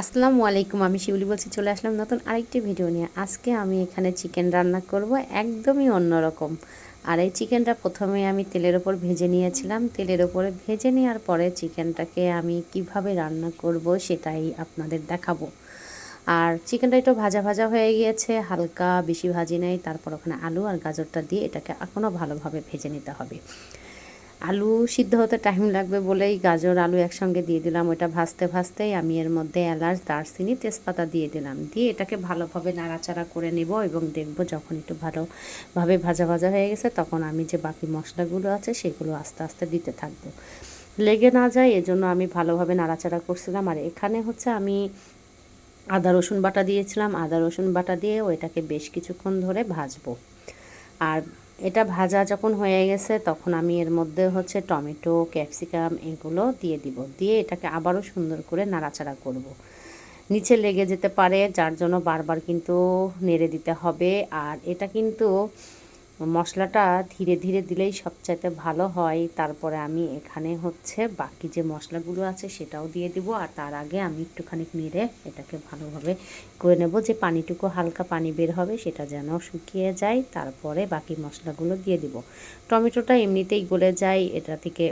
আসসালামু আলাইকুম, আমি শিউলি বলছি, চলে আসলাম নতুন আরেকটি ভিডিও নিয়ে। আজকে আমি এখানে চিকেন রান্না করব একদমই অন্যরকম আর এই চিকেনটা প্রথমে আমি তেলের ওপর ভেজে নিয়েছিলাম। তেলের ওপরে ভেজে নেওয়ার পরে চিকেনটাকে আমি কীভাবে রান্না করব সেটাই আপনাদের দেখাবো। আর চিকেনটা একটু ভাজা ভাজা হয়ে গিয়েছে, হালকা বেশি ভাজি নেই। তারপর ওখানে আলু আর গাজরটা দিয়ে এটাকে এখনও ভালোভাবে ভেজে নিতে হবে। আলু সিদ্ধ হতে টাইম লাগবে বলেই গাজর, আলু একসঙ্গে দিয়ে দিলাম। ওটা ভাজতে ভাজতেই আমি এর মধ্যে এলাচ, দারচিনি, তেজপাতা দিয়ে দিলাম। দিয়ে এটাকে ভালোভাবে নাড়াচাড়া করে নেব এবং দেখব যখন একটু ভালোভাবে ভাজা ভাজা হয়ে গেছে তখন আমি যে বাকি মশলাগুলো আছে সেগুলো আস্তে আস্তে দিতে থাকব। লেগে না যায় এজন্য আমি ভালোভাবে নাড়াচাড়া করছিলাম। আর এখানে হচ্ছে আমি আদা, রসুন বাটা দিয়েছিলাম। আদা, রসুন বাটা দিয়ে ওইটাকে বেশ কিছুক্ষণ ধরে ভাজবো। আর এটা ভাজা যখন হয়ে গেছে, তখন আমি এর মধ্যে হচ্ছে টমেটো, ক্যাপসিকাম এগুলো দিয়ে দিব দিয়ে এটাকে আবারও সুন্দর করে নাড়াচাড়া করব। নিচে লেগে যেতে পারে, যার জন্য বারবার কিন্তু নেড়ে দিতে হবে আর এটা কিন্তু মশলাটা ধীরে ধীরে দিলেই সবচাইতে ভালো হয়। তারপরে আমি এখানে হচ্ছে বাকি যে মশলাগুলো আছে সেটাও দিয়ে দিব। আর তার আগে আমি একটুখানি নেড়ে এটাকে ভালোভাবে করে নেব যে পানিটুকু হালকা পানি বের হবে সেটা যেন শুকিয়ে যায়। তারপরে বাকি মশলাগুলো দিয়ে দিব। টমেটোটা এমনিতেই গলে যায়। এটা থেকে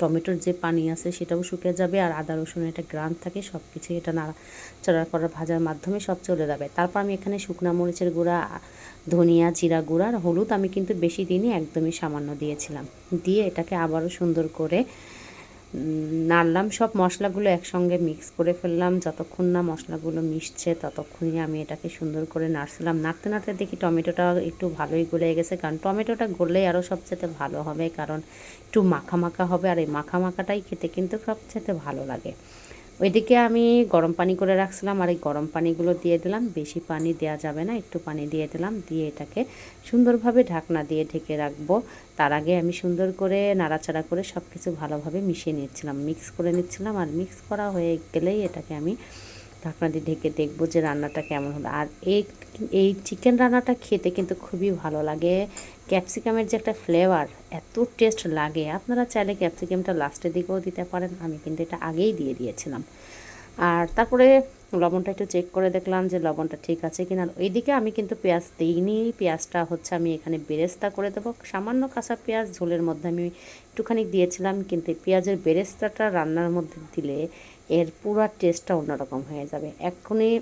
টমেটোর যে পানি আছে সেটাও শুকিয়ে যাবে আর আদা রসুন একটা গ্রান থাকে সব কিছু এটা নাড়াচাড়া করা ভাজার মাধ্যমে সব চলে যাবে। তারপর আমি এখানে শুকনা মরিচের গুঁড়া, ধনিয়া, জিরা গুঁড়া আর হলুদ আমি কিন্তু বেশি দিনই একদমই সামান্য দিয়েছিলাম। দিয়ে এটাকে আবারও সুন্দর করে নাড়লাম, সব মশলাগুলো একসঙ্গে মিক্স করে ফেললাম। যতক্ষণ না মশলাগুলো মিশছে, ততক্ষণই আমি এটাকে সুন্দর করে নাড়ছিলাম। নাড়তে নাড়তে দেখি টমেটোটা একটু ভালোই গলে গেছে, কারণ টমেটোটা গললেই আরও সবচেয়ে ভালো হবে, কারণ একটু মাখা মাখা হবে, আর এই মাখা মাখাটাই খেতে কিন্তু সবচেয়ে ভালো লাগে। ওইদিকে আমি গরম পানি করে রাখছিলাম আর এই গরম পানিগুলো দিয়ে দিলাম। বেশি পানি দেওয়া যাবে না, একটু পানি দিয়ে দিলাম। দিয়ে এটাকে সুন্দরভাবে ঢাকনা দিয়ে ঢেকে রাখব। তার আগে আমি সুন্দর করে নাড়াচাড়া করে সব কিছু ভালোভাবে মিশিয়ে নিচ্ছিলাম মিক্স করে নিচ্ছিলাম। আর মিক্স করা হয়ে গেলেই এটাকে আমি ঢাকনা দিয়ে ঢেকে দেখব যে রান্নাটা কেমন হলো। আর এই এই চিকেন রান্নাটা খেতে কিন্তু খুবই ভালো লাগে। ক্যাপসিকামের যে একটা ফ্লেভার এত টেস্ট লাগে। আপনারা চাইলে ক্যাপসিকামটা লাস্টের দিকেও দিতে পারেন, আমি কিন্তু এটা আগেই দিয়ে দিয়েছিলাম। আর তারপরে লবণটা একটু চেক করে দেখলাম যে লবণটা ঠিক আছে কিনা। ওইদিকে আমি কিন্তু পেঁয়াজ দিইনি, পেঁয়াজটা হচ্ছে আমি এখানে বেরেস্তা করে দেবো। সামান্য কাঁচা পেঁয়াজ, ঝোলের মধ্যে আমি একটুখানি দিয়েছিলাম, কিন্তু পেঁয়াজের বেরেস্তাটা রান্নার মধ্যে দিলে এর পুরো টেস্টটা অন্যরকম হয়ে যাবে। এখনই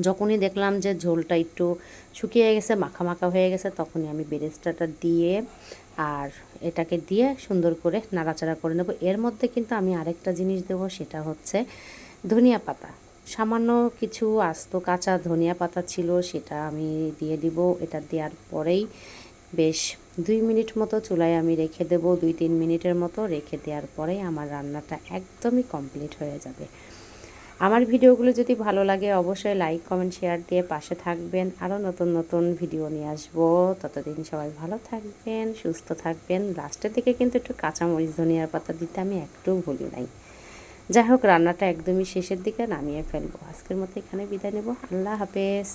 যখনই দেখলাম যে ঝোলটা একটু শুকিয়ে গেছে, মাখা মাখা হয়ে গেছে, তখনই আমি বেরেস্তাটা দিয়ে আর এটাকে দিয়ে সুন্দর করে নাড়াচাড়া করে নেব। এর মধ্যে কিন্তু আমি আরেকটা জিনিস দেবো, সেটা হচ্ছে ধনিয়া পাতা। সামান্য কিছু আস্ত কাঁচা ধনিয়া পাতা ছিল, সেটা আমি দিয়ে দিব। এটা দেওয়ার পরেই বেশ দুই মিনিট মতো চুলায় আমি রেখে দেব, দুই তিন মিনিটের মতো রেখে দেওয়ার পরেই আমার রান্নাটা একদমই কমপ্লিট হয়ে যাবে। আমার ভিডিওগুলো যদি ভালো লাগে অবশ্যই লাইক কমেন্ট শেয়ার দিয়ে পাশে থাকবেন। আরও নতুন নতুন ভিডিও নিয়ে আসব। ততদিন সবাই ভালো থাকবেন, সুস্থ থাকবেন। লাস্টের দিকে কিন্তু একটু কাঁচামরিচ, ধনিয়ার পাতা দিতে আমি একটু ভুলি নাই। যাই হোক, রান্নাটা একদমই শেষের দিকে নামিয়ে ফেলব। আজকের মতো এখানে বিদায় নেব। আল্লাহ হাফেজ।